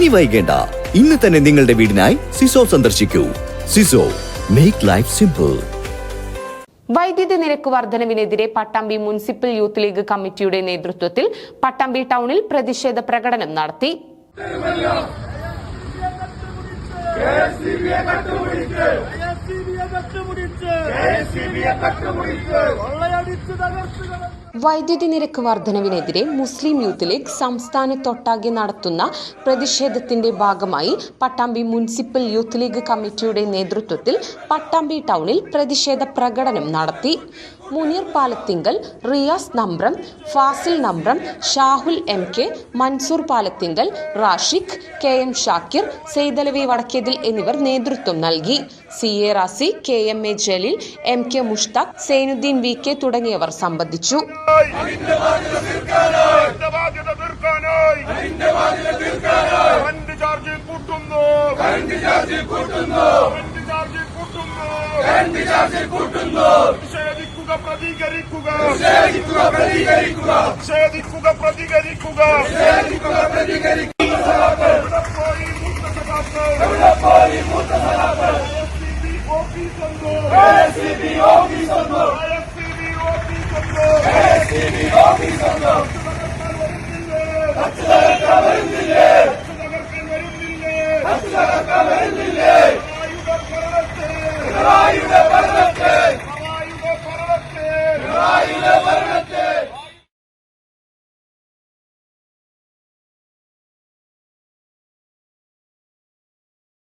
ഇനി വൈകേണ്ട. ഇന്ന് തന്നെ നിങ്ങളുടെ വീടിനായി സിസോ സന്ദർശിക്കൂ. സിസോ മേക്ക് ലൈഫ് സിമ്പിൾ വൈദ്യുതി നിരക്ക് വർധനവിനെതിരെ പട്ടാമ്പി മുനിസിപ്പൽ യൂത്ത് ലീഗ് കമ്മിറ്റിയുടെ നേതൃത്വത്തിൽ പട്ടാമ്പി ടൗണിൽ പ്രതിഷേധ പ്രകടനം നടത്തി. കൊള്ളയടിച്ച്. തകർത്തുകൾ വൈദ്യുതി നിരക്ക് വർധനവിനെതിരെ മുസ്ലിം യൂത്ത് ലീഗ് സംസ്ഥാനത്തൊട്ടാകെ നടത്തുന്ന പ്രതിഷേധത്തിന്റെ ഭാഗമായി പട്ടാമ്പി മുനിസിപ്പൽ യൂത്ത് ലീഗ് കമ്മിറ്റിയുടെ നേതൃത്വത്തിൽ പട്ടാമ്പി ടൗണിൽ പ്രതിഷേധ പ്രകടനം നടത്തി. Muneer Palathingal Riyas Nambram Fasil Nambram Shahul M K Mansoor Palathingal Rashiq K M Shakir Saithalavi Vadakkethil എന്നിവർ നേതൃത്വം നൽകി. C A Razi K M A Jaleel M K Mushtaq Sainuddeen V K തുടങ്ങിയവർ സംബന്ധിച്ചു. കൂട്ടുന്നു നിഷേധിക്കുക പ്രതികരിക്കുക പ്രതികരിക്കുക പ്രതികരിക്കുക നിഷേധിക്കുക പ്രതികരിക്കുക എവിടെ പോയി മൂത്ത Caraca,